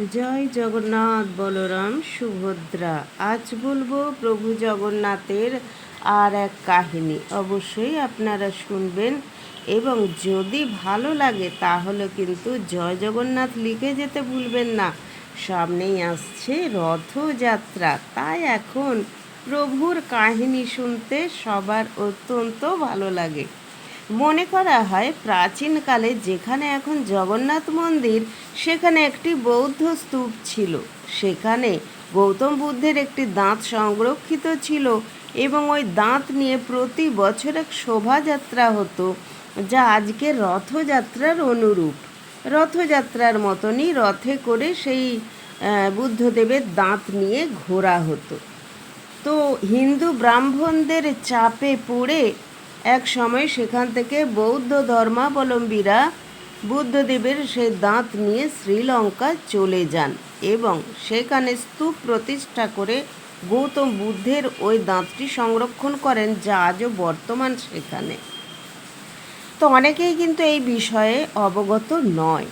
জয় জগন্নাথ বলরাম সুভদ্রা। আজ বলব প্রভু জগন্নাথের আর এক কাহিনী। অবশ্যই আপনারা শুনবেন এবং যদি ভালো লাগে তাহলে কিন্তু জয় জগন্নাথ লিখে যেতে ভুলবেন না। সামনেই আসছে রথযাত্রা। তাই এখন প্রভুর কাহিনী শুনতে সবার অত্যন্ত ভালো লাগে। মনে করা হয় প্রাচীনকালে যেখানে এখন জগন্নাথ মন্দির, সেখানে একটি বৌদ্ধ স্তূপ ছিল। সেখানে গৌতম বুদ্ধের একটি দাঁত সংরক্ষিত ছিল এবং ওই দাঁত নিয়ে প্রতি বছর এক শোভাযাত্রা হতো, যা আজকে রথযাত্রার অনুরূপ। রথযাত্রার মতনই রথে করে সেই বুদ্ধদেবের দাঁত নিয়ে ঘোরা হতো। তো হিন্দু ব্রাহ্মণদের চাপে পড়ে এক সময় সেখান থেকে বৌদ্ধ ধর্মাবলম্বীরা বুদ্ধদেবের সেই দাঁত নিয়ে শ্রীলঙ্কা চলে যান এবং সেখানে স্তূপ প্রতিষ্ঠা করে গৌতম বুদ্ধের ওই দাঁতটি সংরক্ষণ করেন যা আজও বর্তমান সেখানে। তো অনেকেই কিন্তু এই বিষয়ে অবগত নয়।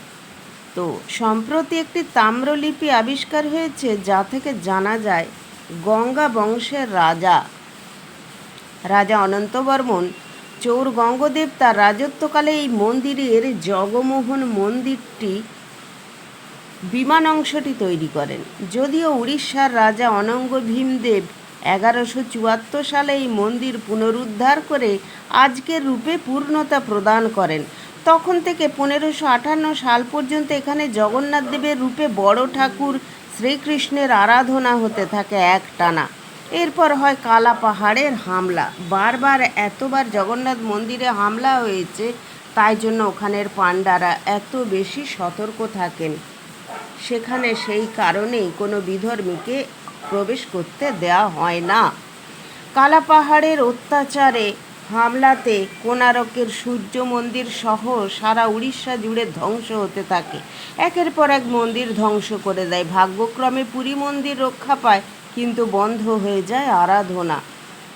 তো সম্প্রতি একটি তাম্রলিপি আবিষ্কার হয়েছে যা থেকে জানা যায় গঙ্গা বংশের রাজা রাজা অনন্তবর্মন চৌর গঙ্গদেব তার রাজত্বকালে এই মন্দিরের জগমোহন মন্দিরটি বিমান অংশটি তৈরি করেন। যদিও উড়িষ্যার রাজা অনঙ্গ ভীমদেব এগারোশো চুয়াত্তর সালে এই মন্দির পুনরুদ্ধার করে আজকের রূপে পূর্ণতা প্রদান করেন। তখন থেকে পনেরোশো আটান্ন সাল পর্যন্ত এখানে জগন্নাথ দেবের রূপে বড় ঠাকুর শ্রীকৃষ্ণের আরাধনা হতে থাকে এক টানা এরপর হয় কালা পাহাড়ের হামলা। বারবার এতবার জগন্নাথ মন্দিরে হামলা হয়েছে, তাই জন্য ওখানের পাণ্ডারা এত বেশি সতর্ক থাকেন। সেখানে সেই কারণেই কোনো বিধর্মীকে প্রবেশ করতে দেওয়া হয় না। কালা পাহাড়ের অত্যাচারে হামলাতে কোনারকের সূর্য মন্দির সহ সারা উড়িষ্যা জুড়ে ধ্বংস হতে থাকে। একের পর এক মন্দির ধ্বংস করে দেয়। ভাগ্যক্রমে পুরী মন্দির রক্ষা পায় কিন্তু বন্ধ হয়ে যায় আরাধনা।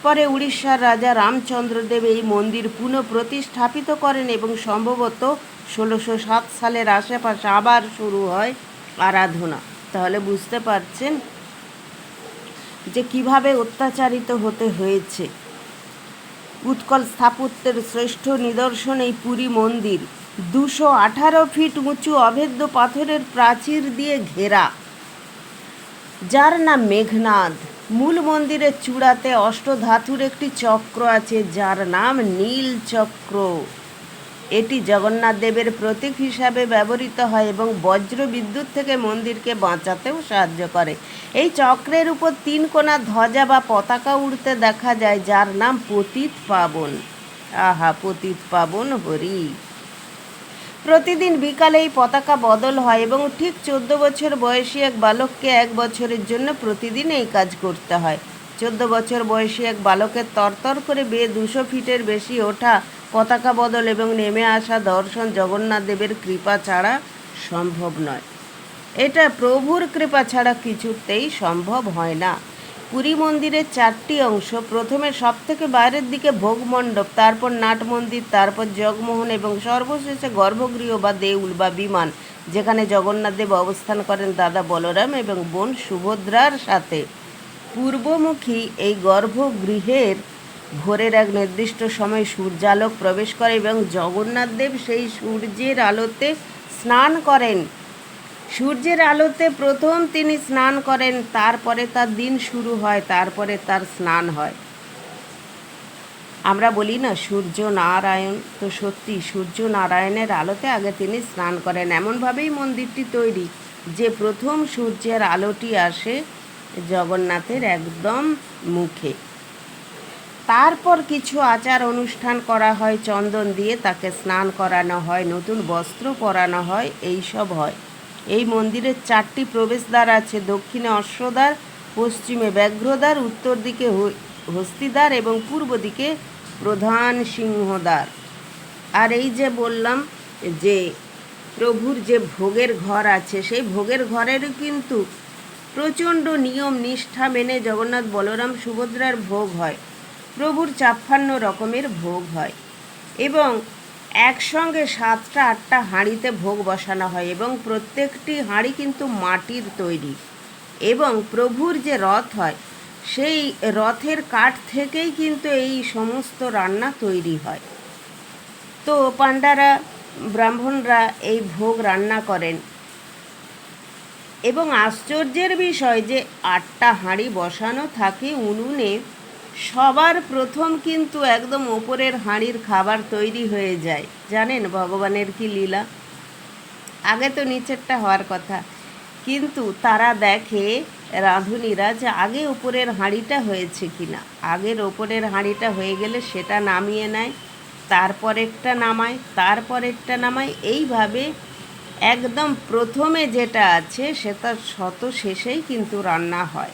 পরে উড়িষ্যার রাজা রামচন্দ্রদেব এই মন্দির পুনঃপ্রতিস্থাপিত করেন এবং সম্ভবত ষোলোশো সাত সালের আশেপাশে আবার শুরু হয় আরাধনা। তাহলে বুঝতে পারছেন যে কীভাবে অত্যাচারিত হতে হয়েছে। উৎকল স্থাপত্যের শ্রেষ্ঠ নিদর্শন এই পুরী মন্দির। দুশো আঠারো ফিট উঁচু অভেদ্য পাথরের প্রাচীর দিয়ে ঘেরা। যার নাম মেঘনাদ। মূল মন্দিরের চূড়াতে অষ্টধাতুর একটি চক্র আছে, যার নাম নীল চক্র। এটি জগন্নাথ দেবের প্রতীক হিসাবে ব্যবহৃত হয় এবং বজ্র বিদ্যুৎ থেকে মন্দিরকে বাঁচাতেও সাহায্য করে। এই চক্রের উপর তিন কোনা ধ্বজা বা পতাকা উড়তে দেখা যায়, যার নাম পতিত পাবন। আহা, পতিত পাবন হরি। প্রতিদিন বিকালে এই পতাকা বদল হয় এবং ঠিক চোদ্দ বছর বয়সী এক বালককে এক বছরের জন্য প্রতিদিন এই কাজ করতে হয়। চোদ্দ বছর বয়সী এক বালকের তরতর করে বেয়ে দুশো ফিটের বেশি ওঠা পতাকা বদল এবং নেমে আসা দর্শন জগন্নাথ দেবের কৃপা ছাড়া সম্ভব নয়। এটা প্রভুর কৃপা ছাড়া কিছুতেই সম্ভব হয় না। পুরী মন্দিরের চারটি অংশ, প্রথমে সব থেকে বাইরের দিকে ভোগ মণ্ডপ, তারপর নাট মন্দির, তারপর জগমোহন এবং সর্বশেষে গর্ভগৃহ বা দেউল বা বিমান, যেখানে জগন্নাথ দেব অবস্থান করেন দাদা বলরাম এবং বোন সুভদ্রার সাথে। পূর্বমুখী এই গর্ভগৃহের ভোরের এক নির্দিষ্ট সময় সূর্যালোক প্রবেশ করে এবং জগন্নাথদেব সেই সূর্যের আলোতে স্নান করেন। সূর্যের আলোতে প্রথম তিনি স্নান করেন, তারপরে তার দিন শুরু হয়, তারপরে তার স্নান হয়। আমরা বলি না, সূর্য নারায়ণ, তো সত্যি সূর্য নারায়ণের আলোতে আগে তিনি স্নান করেন। এমনভাবেই মন্দিরটি তৈরি, যে প্রথম সূর্যের আলোটি আসে জগন্নাথের একদম মুখে। তারপর কিছু আচার অনুষ্ঠান করা হয়, চন্দন দিয়ে তাকে স্নান করানো হয়, নতুন বস্ত্র পরানো হয় এই সব হয়। এই মন্দিরের চারটি প্রবেশদ্বার আছে, দক্ষিণে অশ্বদ্বার, পশ্চিমে ব্যাঘ্রদ্বার, উত্তর দিকে হস্তিদ্বার এবং পূর্ব দিকে প্রধান সিংহদ্বার। আর এই যে বললাম যে প্রভুর যে ভোগের ঘর আছে, সেই ভোগের ঘরেরও কিন্তু প্রচণ্ড নিয়ম, নিষ্ঠা মেনে জগন্নাথ বলরাম সুভদ্রার ভোগ হয়। প্রভুর চাপ্পান্ন রকমের ভোগ হয়। এবং একসঙ্গে সাতটা, আটটা হাঁড়িতে ভোগ বসানো হয় এবং প্রত্যেকটি হাঁড়ি কিন্তু মাটির তৈরি। এবং প্রভুর যে রথ হয়, সেই রথের কাঠ থেকেই কিন্তু এই সমস্ত রান্না তৈরি হয়। তো পাণ্ডারা, ব্রাহ্মণরা এই ভোগ রান্না করেন। এবং আশ্চর্যের বিষয় যে আটটা হাঁড়ি বসানো থাকে উনুনে সবার প্রথম কিন্তু একদম ওপরের হাঁড়ির খাবার তৈরি হয়ে যায়। জানেন ভগবানের কি লীলা? আগে তো নিচেরটা হওয়ার কথা। কিন্তু তারা দেখে রাঁধুনিরা যে আগে উপরের হাঁড়িটা হয়েছে কি না আগের ওপরের হাঁড়িটা হয়ে গেলে সেটা নামিয়ে নেয় তারপরেরটা নামায় তারপরেরটা নামায়। এইভাবে একদম প্রথমে যেটা আছে সেটা শত শেষেই কিন্তু রান্না হয়।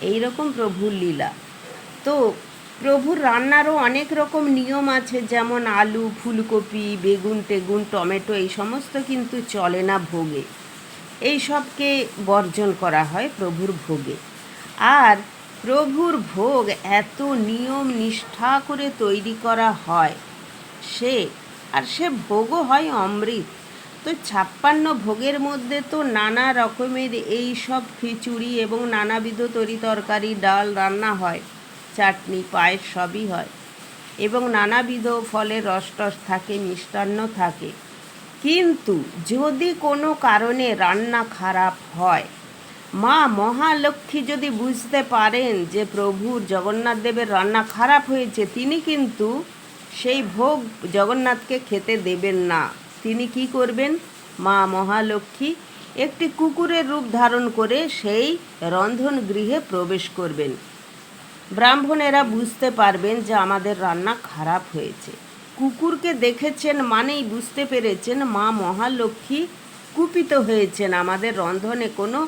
এই রকম প্রভুর লীলা। তো প্রভুর রান্নারও অনেক রকম নিয়ম আছে, যেমন আলু, ফুলকপি, বেগুন, টেগুন, টমেটো, এই সমস্ত কিন্তু চলে না ভোগে। এই সবকে বর্জন করা হয় প্রভুর ভোগে। আর প্রভুর ভোগ এত নিয়ম নিষ্ঠা করে তৈরি করা হয়, সে, আর সে ভোগও হয় অমৃত। তো ছাপ্পান্ন ভোগের মধ্যে তো নানা রকমের এই সব খিচুড়ি এবং নানাবিধ তরি তরকারি, ডাল রান্না হয়। চাটনি, পায়েস সবই হয়। এবং নানাবিধ ফলের রস টস থাকে, মিষ্টান্ন থাকে। কিন্তু যদি কোনো কারণে রান্না খারাপ হয়, মা মহালক্ষ্মী যদি বুঝতে পারেন যে প্রভুর জগন্নাথ দেবের রান্না খারাপ হয়েছে, তিনি কিন্তু সেই ভোগ জগন্নাথকে খেতে দেবেন না। তিনি কি করবেন? মা মহালক্ষ্মী একটি কুকুরের রূপ ধারণ করে সেই রন্ধন গৃহে প্রবেশ করবেন। ব্রাহ্মণেরা বুঝতে পারবেন যে আমাদের রান্না খারাপ হয়েছে। কুকুরকে দেখেছেন মানেই বুঝতে পেরেছেন মা মহালক্ষ্মী কুপিত হয়েছেন, আমাদের রন্ধনে কোনো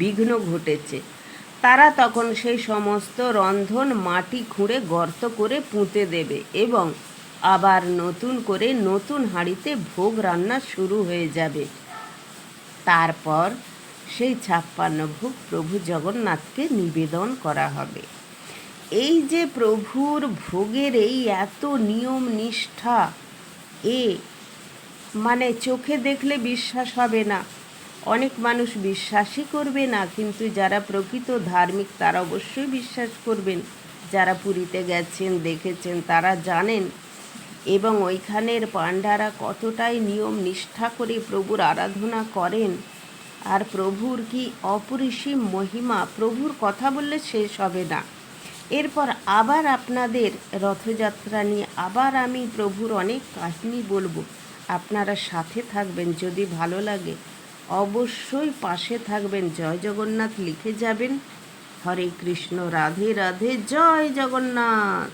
বিঘ্ন ঘটেছে। তারা তখন সেই সমস্ত রন্ধন মাটি খুঁড়ে গর্ত করে পুঁতে দেবে এবং আবার নতুন করে নতুন হাঁড়িতে ভোগ রান্না শুরু হয়ে যাবে। তারপর সেই ছাপ্পান্ন ভোগ প্রভু জগন্নাথকে নিবেদন করা হবে। এই যে প্রভুর ভোগের এই এত নিয়ম নিষ্ঠা, এ মানে চোখে দেখলে বিশ্বাস হবে না। অনেক মানুষ বিশ্বাসই করবে না, কিন্তু যারা প্রকৃত ধার্মিক তারা অবশ্যই বিশ্বাস করবেন। যারা পুরীতে গেছেন, দেখেছেন, তারা জানেন। এবং ওইখানের পাণ্ডারা কতটাই নিয়ম নিষ্ঠা করে প্রভুর আরাধনা করেন। আর প্রভুর কি অপরিসীম মহিমা, প্রভুর কথা বললে শেষ হবে না। এরপর আবার আপনাদের রথযাত্রা নিয়ে আবার আমি প্রভুর অনেক কাহিনী বলব। আপনারা সাথে থাকবেন, যদি ভালো লাগে অবশ্যই পাশে থাকবেন। জয় জগন্নাথ লিখে যাবেন। হরে কৃষ্ণ, রাধে রাধে, জয় জগন্নাথ।